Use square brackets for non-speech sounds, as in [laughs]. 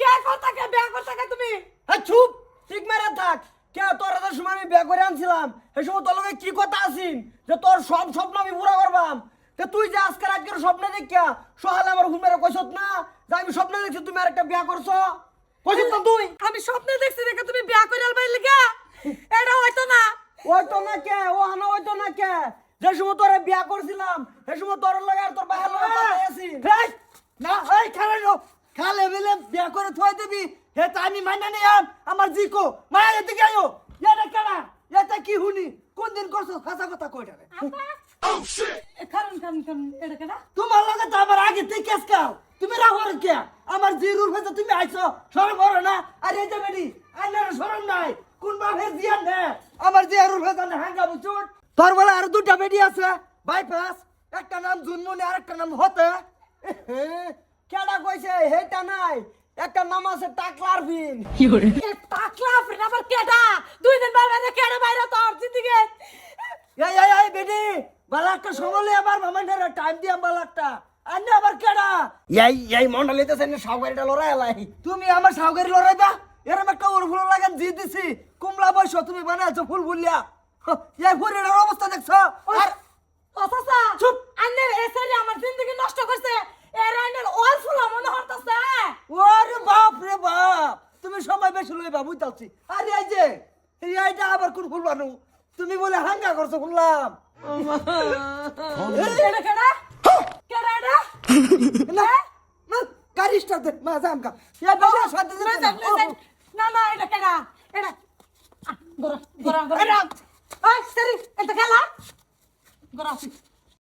কে করতাকে বিয়া করতাকে তুমি? হ্যাঁ চুপ ঠিক মেরে থাক। কে তোর এত সময় আমি বিয়ে করে আনছিলাম? এই সময় তোর লগে কি কথা আছিস? যে তোর সব স্বপ্ন আমি পুরা করবাম। তে তুই যে আজকের আজকের স্বপ্ন দেখিয়া সহালে আমার ঘুমের কইছত না যে আমি স্বপ্ন দেখছি তুমি আর একটা বিয়া করছ? কইছত না তুই? আমি স্বপ্নে দেখছি দেখে তুমি বিয়া করে আলবাই লিগা? এটা হয়তো না। ওই তো না কে? ও হানা ওই তো না কে? যে সময় তোরে বিয়া করছিলাম সেই সময় তোর লগে আর তোর বাহের লগে কথা আছি এই, না এই খালে নো খালে বেলে বিয়া করে থই দিবি। হে তা আমি মাইনা নিয়ে আম আমার জিকো। মায়া এদিকে আয়ো এটা কেনা এটা কি হুনি? কোন দিন করছ? হাসা কথা কইটা রে। কারণ কারণ কারণ এটা কেনা তোমার লগে তো আমার আগে তুই কেস কাও। তুমি রাহর কে? আমার জি রুল হইছে তুমি আইছো। সরম বড় না। আর এই যে বেডি আইনার সরম নাই। কোন বাপের জিয়ান নে আমার জি রুল হইছে না হাঙ্গা বুচুট তোর বলে আর দুটা বেডি আছে। বাইপাস একটা নাম জুনমুনি আর একটা নাম হতে। কেডা কইছে হেটা নাই একটা নাম আছে টাকলার বিন এ টাকলা ফ্রেন্ড আবার কেডা? দুই দিন বাইরে বাইরে কেডা বাইরে তোর জিন্দিগি এই এই এই বেডি বালাকটা সমলে আবার টাইম দিয়া বালাকটা। আন্নে আবার কেডা? এই এই মন্ডলিতে সেনে সাউগারিটা লড়াই এলাই তুমি আমার সাউগারি লড়াইবা? এরম একটা ওর ফুল লাগান জি দিছি। কুমলা বয়স তুমি বানাইছো ফুল ফুলিয়া এই ফুলের অবস্থা দেখছ? আর অথচা চুপ। আন্নের এসেরি আমার জিন্দিগি নষ্ট করছে এর আন্নের অল ফুলা মনে হতাছে ওরে বাপ রে বাপ তুমি সময় বেশি লইবা বুঝতাছি। আরে এই যে এই এইটা আবার কোন ফুল বানু তুমি বলে হাঙ্গা করছ শুনলাম কেডা কেডা? কেডা এটা? [laughs] না না দে মা জামকা এ বাবা সাথে। না না এটা কেডা? এটা। গরা এটা। খেলা। গরা